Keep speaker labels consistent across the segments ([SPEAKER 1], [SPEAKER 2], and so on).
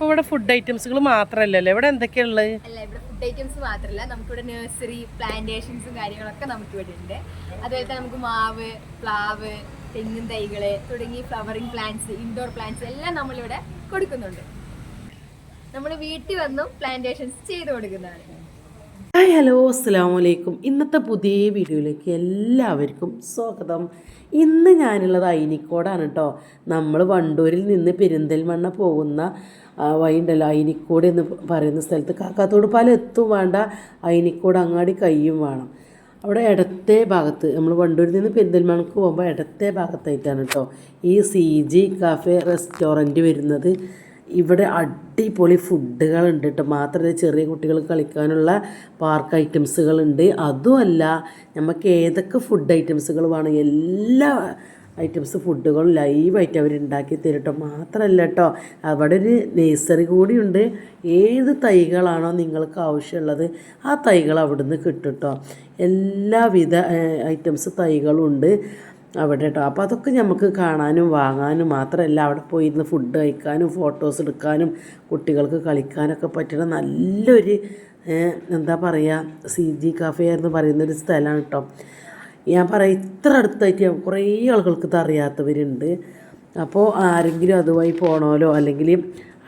[SPEAKER 1] അപ്പോൾ ഇവിടെ ഫുഡ് ഐറ്റംസുകൾ മാത്രമല്ലല്ലോ? ഇവിടെ എന്തൊക്കെയുള്ളത്
[SPEAKER 2] ഫുഡ് ഐറ്റംസ് മാത്രമല്ല. നമുക്കിവിടെ നഴ്സറി പ്ലാന്റേഷൻസും കാര്യങ്ങളൊക്കെ നമുക്ക് ഇവിടെ ഉണ്ട്. അതുപോലെ തന്നെ നമുക്ക് മാവ് പ്ലാവ് തെങ്ങും തൈകൾ തുടങ്ങി ഫ്ലവറിങ് പ്ലാന്റ്സ് ഇൻഡോർ പ്ലാന്റ്സ് എല്ലാം നമ്മളിവിടെ കൊടുക്കുന്നുണ്ട്. നമ്മൾ വീട്ടിൽ വന്നും പ്ലാന്റേഷൻസ് ചെയ്ത് കൊടുക്കുന്നതാണ്.
[SPEAKER 1] ഹായ് ഹലോ അസ്സാം വലൈക്കും ഇന്നത്തെ പുതിയ വീഡിയോയിലേക്ക് എല്ലാവർക്കും സ്വാഗതം. ഇന്ന് ഞാനുള്ളത് അയിനിക്കോടാണ് കേട്ടോ നമ്മൾ വണ്ടൂരിൽ നിന്ന് പെരിന്തൽമണ്ണ പോകുന്ന ആ, വഴി ഉണ്ടല്ലോ അയിനിക്കോട് എന്ന് പറയുന്ന സ്ഥലത്ത് കാക്കാത്തോട് പാലം എത്തും വേണ്ട. അയിനിക്കോട് അങ്ങാടി കയ്യും വേണം. അവിടെ ഇടത്തെ ഭാഗത്ത് നമ്മൾ വണ്ടൂരിൽ നിന്ന് പെരിന്തൽമണ്ണക്ക് പോകുമ്പോൾ ഇടത്തെ ഭാഗത്തായിട്ടാണ് കേട്ടോ ഈ സി ജി കാഫേ റെസ്റ്റോറന്റ് വരുന്നത്. ഇവിടെ അടിപൊളി ഫുഡുകളുണ്ട് കേട്ടോ. മാത്രമല്ല ചെറിയ കുട്ടികൾ കളിക്കാനുള്ള പാർക്ക് ഐറ്റംസുകളുണ്ട്. അതുമല്ല നമുക്ക് ഏതൊക്കെ ഫുഡ് ഐറ്റംസുകൾ വേണം എല്ലാ ഐറ്റംസ് ഫുഡുകളും ലൈവായിട്ട് അവർ ഉണ്ടാക്കി തരും കേട്ടോ. മാത്രമല്ല കേട്ടോ അവിടെ ഒരു നേഴ്സറി കൂടിയുണ്ട് ഏത് തൈകളാണോ നിങ്ങൾക്ക് ആവശ്യമുള്ളത് ആ തൈകൾ അവിടുന്ന് കിട്ടും കേട്ടോ. എല്ലാവിധ ഐറ്റംസ് തൈകളും ഉണ്ട് അവിടെ കേട്ടോ അപ്പോൾ അതൊക്കെ നമുക്ക് കാണാനും വാങ്ങാനും മാത്രമല്ല അവിടെ പോയി ഇരുന്ന് ഫുഡ് കഴിക്കാനും ഫോട്ടോസ് എടുക്കാനും കുട്ടികൾക്ക് കളിക്കാനൊക്കെ പറ്റുന്ന നല്ലൊരു എന്താ പറയുക സി ജി കാഫേ എന്ന് പറയുന്നൊരു സ്ഥലമാണ് കേട്ടോ ഞാൻ പറയാം ഇത്ര അടുത്തായിട്ട് കുറേ ആളുകൾക്ക് ഇത് അറിയാത്തവരുണ്ട്. അപ്പോൾ ആരെങ്കിലും അതുമായി പോണോലോ അല്ലെങ്കിൽ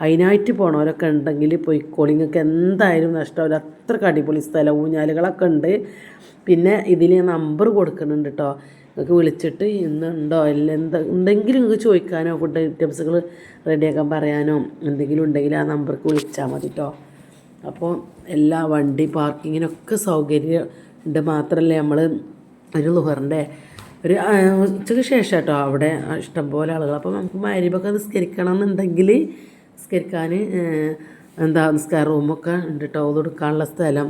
[SPEAKER 1] അതിനായിട്ട് പോണവരൊക്കെ ഉണ്ടെങ്കിൽ പോയിക്കോളി നിങ്ങൾക്ക് എന്തായാലും നഷ്ടമല്ല അത്ര അടിപൊളി സ്ഥലം ഊഞ്ഞാലുകളൊക്കെ ഉണ്ട്. പിന്നെ ഇതിൽ നമ്പർ കൊടുക്കുന്നുണ്ട് കേട്ടോ നിങ്ങൾക്ക് വിളിച്ചിട്ട് ഇന്നുണ്ടോ ഇല്ല എന്താ ഉണ്ടെങ്കിലും നിങ്ങൾക്ക് ചോദിക്കാനോ ഫുഡ് ഐറ്റംസുകൾ റെഡിയാക്കാൻ പറയാനോ എന്തെങ്കിലും ഉണ്ടെങ്കിൽ ആ നമ്പർക്ക് വിളിച്ചാൽ മതി കേട്ടോ അപ്പോൾ എല്ലാ വണ്ടി പാർക്കിങ്ങിനൊക്കെ സൗകര്യം ഉണ്ട് മാത്രമല്ല നമ്മൾ ഒരു ലുഹറിന്റെ ഒരു ഉച്ചയ്ക്ക് ശേഷം കേട്ടോ അവിടെ ഇഷ്ടംപോലെ ആളുകൾ അപ്പോൾ നമുക്ക് മരിബൊക്കെ നിസ്കരിക്കണം എന്നുണ്ടെങ്കിൽ നിസ്കരിക്കാൻ എന്താ നിസ്കാര റൂമൊക്കെ ഉണ്ട് കേട്ടോ അത് കൊടുക്കാനുള്ള സ്ഥലം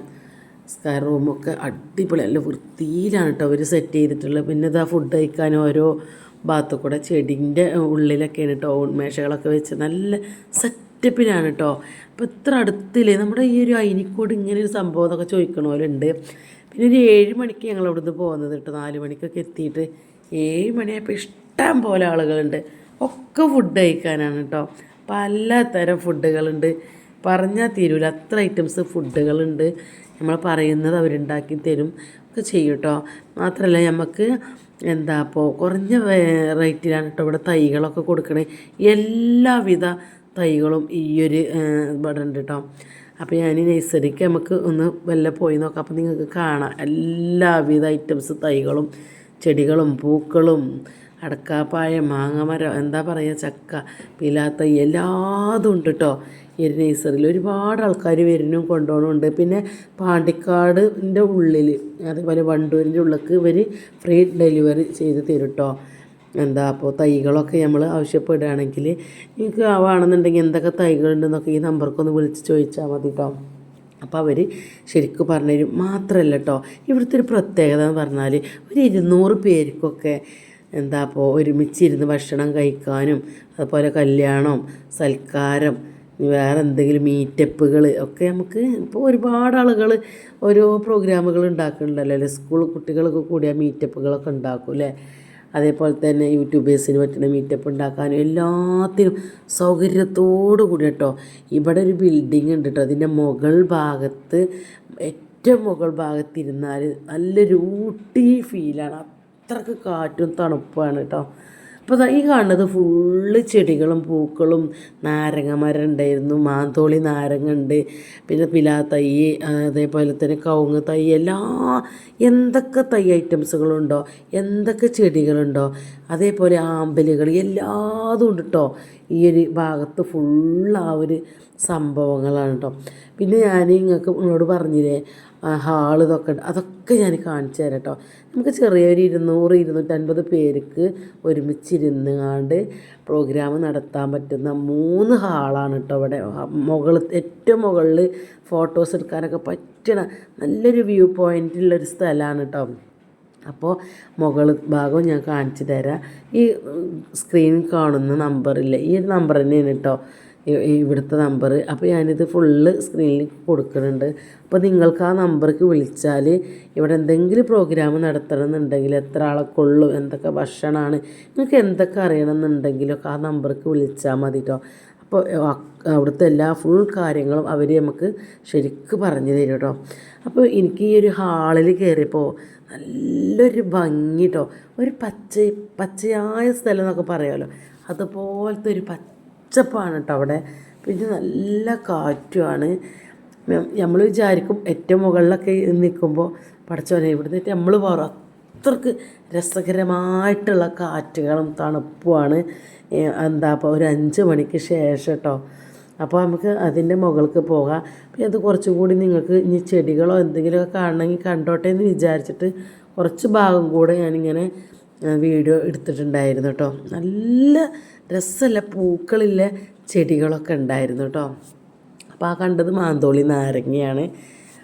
[SPEAKER 1] സ്കൈ റൂമൊക്കെ അടിപൊളി നല്ല വൃത്തിയിലാണ് കേട്ടോ അവർ സെറ്റ് ചെയ്തിട്ടുള്ളത്. പിന്നെ ഇതാ ഫുഡ് കഴിക്കാൻ ഓരോ ഭാഗത്തു കൂടെ ചെടിന്റെ ഉള്ളിലൊക്കെയാണ് കേട്ടോ മേശകളൊക്കെ വെച്ച് നല്ല സെറ്റപ്പിലാണ് കേട്ടോ അപ്പോൾ ഇത്ര അടുത്തില്ലേ? നമ്മുടെ ഈ ഒരു അയിനിക്കോട് ഇങ്ങനെ ഒരു സംഭവം എന്നൊക്കെ ചോദിക്കണ പോലെ ഉണ്ട് പിന്നെ ഒരു ഏഴ് മണിക്ക് ഞങ്ങൾ ഇവിടുന്ന് പോകുന്നത് കേട്ടോ നാല് മണിക്കൊക്കെ എത്തിയിട്ട് ഏഴ് മണിയായപ്പോൾ ഇഷ്ടം പോലെ ആളുകളുണ്ട്. ഒക്കെ ഫുഡ് കഴിക്കാനാണ് കേട്ടോ പലതരം ഫുഡുകളുണ്ട് പറഞ്ഞാൽ തീരൂല. അത്ര ഐറ്റംസ് ഫുഡുകളുണ്ട് നമ്മൾ പറയുന്നത് അവരുണ്ടാക്കി തരും. ഒക്കെ ചെയ്യും കേട്ടോ. മാത്രമല്ല നമുക്ക് എന്താ അപ്പോൾ കുറഞ്ഞ റേറ്റിലാണ് കേട്ടോ ഇവിടെ തൈകളൊക്കെ കൊടുക്കണേ. എല്ലാവിധ തൈകളും ഈ ഒരു ഇവിടെ ഉണ്ട് കേട്ടോ. അപ്പോൾ ഞാൻ നഴ്സറിക്ക് നമുക്ക് ഒന്ന് വല്ല പോയി നോക്കാം. അപ്പോൾ നിങ്ങൾക്ക് കാണാം. എല്ലാവിധ ഐറ്റംസ് തൈകളും ചെടികളും പൂക്കളും അടക്കാപ്പായ മാങ്ങമരം എന്താ പറയുക ചക്ക പിലാത്ത എല്ലാതും ഉണ്ട് കേട്ടോ എരിനേസറിൽ ഒരു ഒരുപാട് ആൾക്കാർ വരുന്നും കൊണ്ടുപോകണമുണ്ട് പിന്നെ പാണ്ടിക്കാടിന്റെ ഉള്ളിൽ അതേപോലെ വണ്ടൂരിന്റെ ഉള്ളിലേക്ക് ഇവർ ഫ്രീ ഡെലിവറി ചെയ്ത് തരും കേട്ടോ എന്താ അപ്പോൾ തൈകളൊക്കെ നമ്മൾ ആവശ്യപ്പെടുകയാണെങ്കിൽ നിങ്ങൾക്ക് ആവുകയാണെന്നുണ്ടെങ്കിൽ എന്തൊക്കെ തൈകളുണ്ടെന്നൊക്കെ ഈ നമ്പർക്കൊന്ന് വിളിച്ച് ചോദിച്ചാൽ മതി കേട്ടോ അപ്പോൾ അവർ ശരിക്കും പറഞ്ഞുതരും മാത്രമല്ല കേട്ടോ ഇവിടുത്തെ ഒരു പ്രത്യേകത എന്ന് പറഞ്ഞാൽ ഒരു ഇരുന്നൂറ് പേർക്കൊക്കെ എന്താ അപ്പോൾ ഒരുമിച്ചിരുന്ന് ഭക്ഷണം കഴിക്കാനും അതുപോലെ കല്യാണം സൽക്കാരം വേറെ എന്തെങ്കിലും മീറ്റപ്പുകൾ ഒക്കെ നമുക്ക് ഇപ്പോൾ ഒരുപാട് ആളുകൾ ഓരോ പ്രോഗ്രാമുകൾ ഉണ്ടാക്കുന്നുണ്ടല്ലോ അല്ലേ? സ്കൂൾ കുട്ടികളൊക്കെ കൂടിയ മീറ്റപ്പുകളൊക്കെ ഉണ്ടാക്കും അല്ലേ? അതേപോലെ തന്നെ യൂട്യൂബേഴ്സിന് പറ്റുന്ന മീറ്റപ്പ് ഉണ്ടാക്കാനും എല്ലാത്തിനും സൗകര്യത്തോടു കൂടി കേട്ടോ. ഇവിടെ ഒരു ബിൽഡിംഗ് ഉണ്ട് കേട്ടോ. അതിന്റെ മുകൾ ഭാഗത്ത് ഏറ്റവും മുകൾ ഭാഗത്തിരുന്നാൽ നല്ലൊരു ഊട്ടി ഫീലാണ് അത്രയ്ക്ക് കാറ്റും തണുപ്പാണ് കേട്ടോ അപ്പോൾ ഈ കാണുന്നത് ഫുള്ള് ചെടികളും പൂക്കളും നാരങ്ങ മരം ഉണ്ടായിരുന്നു മാന്തോളി നാരങ്ങ ഉണ്ട് പിന്നെ പിലാ തൈ അതേപോലെ തന്നെ കവുങ്ങ് തൈ എല്ലാ എന്തൊക്കെ തൈ ഐറ്റംസുകളുണ്ടോ എന്തൊക്കെ ചെടികളുണ്ടോ അതേപോലെ ആമ്പലുകൾ എല്ലാതും ഉണ്ട് കേട്ടോ ഈ ഒരു ഭാഗത്ത് ഫുള്ള് ആ ഒരു സംഭവങ്ങളാണ് കേട്ടോ പിന്നെ ഞാൻ നിങ്ങൾക്ക് നിങ്ങളോട് പറഞ്ഞില്ലേ ഹാൾ ഇതൊക്കെ ഉണ്ട്. അതൊക്കെ ഞാൻ കാണിച്ചു തരാം കേട്ടോ. നമുക്ക് ചെറിയൊരു ഇരുന്നൂറ് ഇരുന്നൂറ്റൻപത് പേർക്ക് ഒരുമിച്ചിരുന്നുകാണ്ട് പ്രോഗ്രാം നടത്താൻ പറ്റുന്ന മൂന്ന് ഹാളാണ് കേട്ടോ ഇവിടെ. മുകൾ ഏറ്റവും മുകളിൽ ഫോട്ടോസ് എടുക്കാനൊക്കെ പറ്റണ നല്ലൊരു വ്യൂ പോയിന്റുള്ളൊരു സ്ഥലമാണ് കേട്ടോ. അപ്പോൾ മുകൾ ഭാഗം ഞാൻ കാണിച്ചു തരാം. ഈ സ്ക്രീൻ കാണുന്ന നമ്പറില്ലേ ഈ നമ്പർ തന്നെയാണ് കേട്ടോ. ഇവിടുത്തെ നമ്പർ അപ്പോൾ ഞാനിത് ഫുള്ള് സ്ക്രീനിൽ കൊടുക്കുന്നുണ്ട് അപ്പോൾ നിങ്ങൾക്ക് ആ നമ്പർക്ക് വിളിച്ചാൽ ഇവിടെ എന്തെങ്കിലും പ്രോഗ്രാം നടത്തണം എന്നുണ്ടെങ്കിൽ എത്ര ആളെ കൊള്ളും എന്തൊക്കെ ഭക്ഷണമാണ് നിങ്ങൾക്ക് എന്തൊക്കെ അറിയണം എന്നുണ്ടെങ്കിലൊക്കെ ആ നമ്പർക്ക് വിളിച്ചാൽ മതി കേട്ടോ അപ്പോൾ അവിടുത്തെ എല്ലാ ഫുൾ കാര്യങ്ങളും അവർ നമുക്ക് ശരിക്ക് പറഞ്ഞു തരും കേട്ടോ അപ്പോൾ എനിക്ക് ഈ ഒരു ഹാളിൽ കയറിയപ്പോൾ നല്ലൊരു ഭംഗി കേട്ടോ ഒരു പച്ച പച്ചയായ സ്ഥലം എന്നൊക്കെ പറയാമല്ലോ അതുപോലത്തെ ഒരു പച്ചപ്പാണ് കേട്ടോ അവിടെ പിന്നെ നല്ല കാറ്റുമാണ് നമ്മൾ വിചാരിക്കും ഏറ്റവും മുകളിലൊക്കെ നിൽക്കുമ്പോൾ പടച്ചോനെ ഇവിടുന്ന് നമ്മൾ പറ അത്രയ്ക്ക് രസകരമായിട്ടുള്ള കാറ്റുകളും തണുപ്പുമാണ്. എന്താ അപ്പോൾ ഒരു അഞ്ച് മണിക്ക് ശേഷം കേട്ടോ അപ്പോൾ നമുക്ക് അതിന്റെ മുകൾക്ക് പോകാം. പിന്നെ അത് കുറച്ചും കൂടി നിങ്ങൾക്ക് ഇനി ചെടികളോ എന്തെങ്കിലുമൊക്കെ കാണണമെങ്കിൽ കണ്ടോട്ടെ എന്ന് വിചാരിച്ചിട്ട് കുറച്ച് ഭാഗം കൂടെ ഞാനിങ്ങനെ ആ, വീഡിയോ എടുത്തിട്ടുണ്ടായിരുന്നു കേട്ടോ. നല്ല രസമല്ല പൂക്കളില്ല ചെടികളൊക്കെ ഉണ്ടായിരുന്നു കേട്ടോ. അപ്പോൾ ആ കണ്ടത് മാന്തോളി നാരങ്ങയാണ്.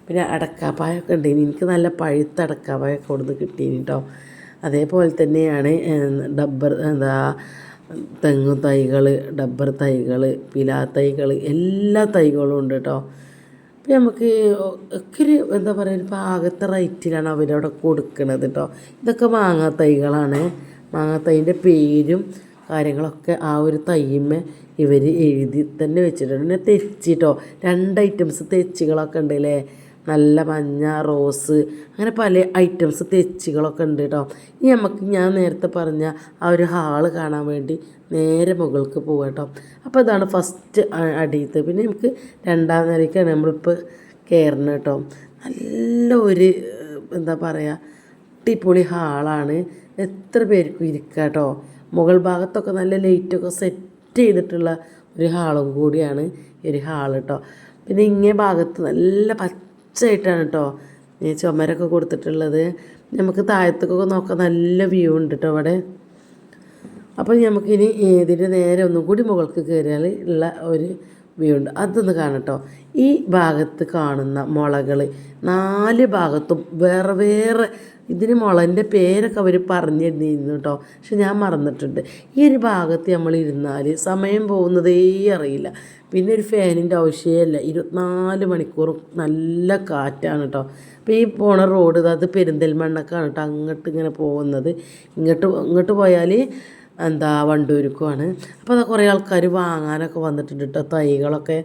[SPEAKER 1] പിന്നെ അടക്കാപ്പായൊക്കെ ഉണ്ട് എനിക്ക് നല്ല പഴുത്ത അടക്കാപ്പായൊക്കെ കൊടുത്ത് കിട്ടീനി കേട്ടോ. അതേപോലെ തന്നെയാണ് ഡബ്ബർ എന്താ തെങ്ങ് തൈകൾ ഡബ്ബർ തൈകൾ പിലാ തൈകൾ എല്ലാ തൈകളും ഉണ്ട് കേട്ടോ. അപ്പം നമുക്ക് ഒക്കെ ഒരു എന്താ പറയുക ഒരു പാകത്തെ റേറ്റിലാണ് അവരവിടെ കൊടുക്കുന്നത് കേട്ടോ ഇതൊക്കെ മാങ്ങാ തൈകളാണ് മാങ്ങാ തൈന്റെ പേരും കാര്യങ്ങളൊക്കെ ആ ഒരു തൈമ ഇവർ എഴുതി തന്നെ വെച്ചിട്ടുണ്ട്. പിന്നെ തെച്ചിട്ടോ രണ്ട് ഐറ്റംസ് തെച്ചികളൊക്കെ ഉണ്ട് അല്ലേ നല്ല മഞ്ഞ റോസ് അങ്ങനെ പല ഐറ്റംസ് തെച്ചികളൊക്കെ ഉണ്ട് കേട്ടോ ഇനി നമുക്ക് ഞാൻ നേരത്തെ പറഞ്ഞ ആ ഒരു ഹാൾ കാണാൻ വേണ്ടി നേരെ മുകൾക്ക് പോകാം കേട്ടോ അപ്പോൾ ഇതാണ് ഫസ്റ്റ് അടിയത്ത് പിന്നെ നമുക്ക് രണ്ടാം നിലയ്ക്കാണ് നമ്മളിപ്പോൾ കയറുന്നത് കേട്ടോ നല്ല ഒരു എന്താ പറയുക അടിപൊളി ഹാളാണ്. എത്ര പേർക്കും ഇരിക്കുക കേട്ടോ മുകൾ ഭാഗത്തൊക്കെ നല്ല ലൈറ്റൊക്കെ സെറ്റ് ചെയ്തിട്ടുള്ള ഒരു ഹാളും കൂടിയാണ് ഈ ഒരു ഹാൾ കേട്ടോ പിന്നെ ഇങ്ങേ ഭാഗത്ത് നല്ല പച്ചയായിട്ടാണ് കേട്ടോ ഈ ചുമരൊക്കെ കൊടുത്തിട്ടുള്ളത്. നമുക്ക് താഴത്തേക്കൊക്കെ നോക്കാൻ നല്ല വ്യൂ ഉണ്ട് കേട്ടോ അവിടെ. അപ്പോൾ നമുക്കിനി ഇതിന്റെ നേരെ ഒന്നും കൂടി മുകൾക്ക് കയറിയാൽ ഉള്ള ഒരു വ്യൂ ഉണ്ട് അതൊന്ന് കാണട്ടോ. ഈ ഭാഗത്ത് കാണുന്ന മുളകൾ നാല് ഭാഗത്തും വേറെ വേറെ ഇതിന് മുളന്റെ പേരൊക്കെ അവർ പറഞ്ഞിരുന്നിരുന്നു കേട്ടോ പക്ഷെ ഞാൻ മറന്നിട്ടുണ്ട്. ഈ ഒരു ഭാഗത്ത് നമ്മൾ ഇരുന്നാൽ സമയം പോകുന്നതേ അറിയില്ല. പിന്നെ ഒരു ഫാനിന്റെ ആവശ്യമല്ല ഇരുപത്തിനാല് മണിക്കൂറും നല്ല കാറ്റാണ് കേട്ടോ അപ്പോൾ ഈ പോണ റോഡ് അത് പെരിന്തൽമണ്ണക്കാണ് കേട്ടോ അങ്ങോട്ട് ഇങ്ങനെ പോകുന്നത്. ഇങ്ങോട്ട് ഇങ്ങോട്ട് പോയാൽ എന്താ വണ്ടൂരിക്കുമാണ് അപ്പോൾ അത് കുറേ ആൾക്കാർ വാങ്ങാനൊക്കെ വന്നിട്ടുണ്ട് കേട്ടോ തൈകളൊക്കെ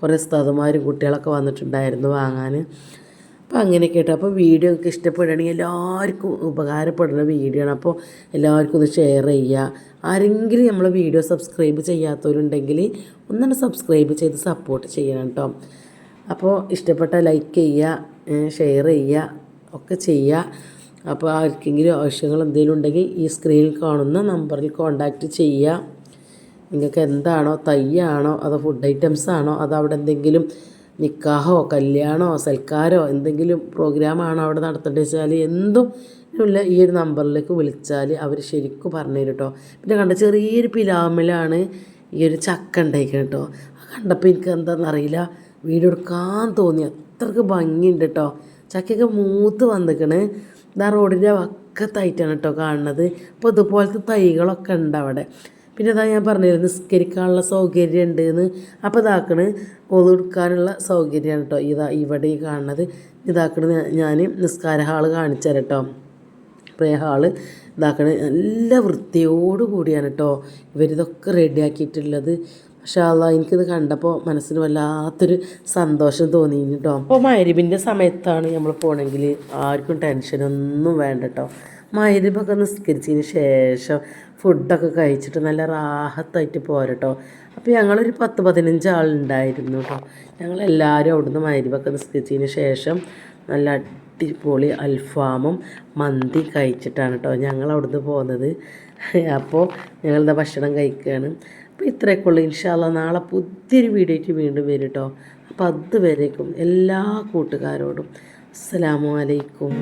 [SPEAKER 1] കുറേ സ്ഥതമാരും കുട്ടികളൊക്കെ വന്നിട്ടുണ്ടായിരുന്നു വാങ്ങാൻ അപ്പോൾ അങ്ങനെയൊക്കെ കേട്ടോ അപ്പോൾ വീഡിയോ ഒക്കെ ഇഷ്ടപ്പെടുകയാണെങ്കിൽ എല്ലാവർക്കും ഉപകാരപ്പെടുന്ന വീഡിയോ ആണ്. അപ്പോൾ എല്ലാവർക്കും ഒന്ന് ഷെയർ ചെയ്യുക ആരെങ്കിലും നമ്മളെ വീഡിയോ സബ്സ്ക്രൈബ് ചെയ്യാത്തവരുണ്ടെങ്കിൽ ഒന്നാണ് സബ്സ്ക്രൈബ് ചെയ്ത് സപ്പോർട്ട് ചെയ്യണം കേട്ടോ അപ്പോൾ ഇഷ്ടപ്പെട്ട ലൈക്ക് ചെയ്യുക ഷെയർ ചെയ്യുക ഒക്കെ ചെയ്യുക അപ്പോൾ ആർക്കെങ്കിലും ആവശ്യങ്ങൾ എന്തെങ്കിലും ഉണ്ടെങ്കിൽ ഈ സ്ക്രീനിൽ കാണുന്ന നമ്പറിൽ കോൺടാക്റ്റ് ചെയ്യുക. നിങ്ങൾക്ക് എന്താണോ തയ്യാണോ അതോ ഫുഡ് ഐറ്റംസ് ആണോ അതോ അവിടെ എന്തെങ്കിലും നിക്കാഹോ കല്യാണമോ സൽക്കാരോ എന്തെങ്കിലും പ്രോഗ്രാമാണോ അവിടെ നടത്തേണ്ടത് വെച്ചാൽ എന്തും ഉള്ള ഈ ഒരു നമ്പറിലേക്ക് വിളിച്ചാൽ അവർ ശരിക്കും പറഞ്ഞു തരും കേട്ടോ. പിന്നെ കണ്ട ചെറിയൊരു പിലാമിലാണ് ഈ ഒരു ചക്ക ഉണ്ടായിരിക്കുന്നത് കേട്ടോ. കണ്ടപ്പോൾ എനിക്ക് എന്താണെന്നറിയില്ല വീഡിയോ എടുക്കാൻ തോന്നി. അത്രയ്ക്ക് ഭംഗിയുണ്ട് കേട്ടോ. ചക്കയൊക്കെ മൂത്ത് വന്നിക്കണ്. ഇതാ റോഡിന്റെ വക്കത്തായിട്ടാണ് കേട്ടോ കാണുന്നത്. അപ്പോൾ ഇതുപോലത്തെ തൈകളൊക്കെ ഉണ്ട് അവിടെ. പിന്നെ ഇതാ ഞാൻ പറഞ്ഞിരുന്നു നിസ്കരിക്കാനുള്ള സൗകര്യം ഉണ്ട് എന്ന് അപ്പോൾ ഇതാക്കണ് ഒതുക്കാനുള്ള സൗകര്യമാണ് കേട്ടോ ഇതാ ഇവിടെ ഈ കാണുന്നത്. ഇതാക്കണ് ഞാൻ നിസ്കാര ഹാൾ കാണിച്ചു തരാം കേട്ടോ. പ്രേ ഹാൾ ഇതാക്കണ് നല്ല വൃത്തിയോട് കൂടിയാണ് കേട്ടോ. ഇവരിതൊക്കെ റെഡിയാക്കിയിട്ടുള്ളത് പക്ഷേ അല്ല എനിക്കിത് കണ്ടപ്പോൾ മനസ്സിന് വല്ലാത്തൊരു സന്തോഷം തോന്നി കേട്ടോ അപ്പോൾ മരുവിന്റെ സമയത്താണ് നമ്മൾ പോകണമെങ്കിൽ ആർക്കും ടെൻഷനൊന്നും വേണ്ട കേട്ടോ മരുവൊക്കെ നിസ്കരിച്ചതിന് ശേഷം ഫുഡൊക്കെ കഴിച്ചിട്ട് നല്ല റാഹത്തായിട്ട് പോരട്ടോ അപ്പോൾ ഞങ്ങളൊരു പത്ത് പതിനഞ്ച് ആളുണ്ടായിരുന്നു കേട്ടോ ഞങ്ങളെല്ലാവരും അവിടുന്ന് മരുവൊക്കെ നിസ്കരിച്ചതിന് ശേഷം നല്ല അടിപൊളി അൽഫാമും മന്തി കഴിച്ചിട്ടാണ് കേട്ടോ ഞങ്ങൾ അവിടുന്ന് പോകുന്നത് അപ്പോൾ ഞങ്ങളുടെ ഭക്ഷണം കഴിക്കുകയാണ് അപ്പോൾ ഇത്രയൊക്കെ ഉള്ളൂ ഇൻഷാല്ല നാളെ പുതിയൊരു വീഡിയോയ്ക്ക് വീണ്ടും വരും കേട്ടോ അപ്പോൾ അതുവരേക്കും എല്ലാ കൂട്ടുകാരോടും. അസ്സലാമു അലൈക്കും.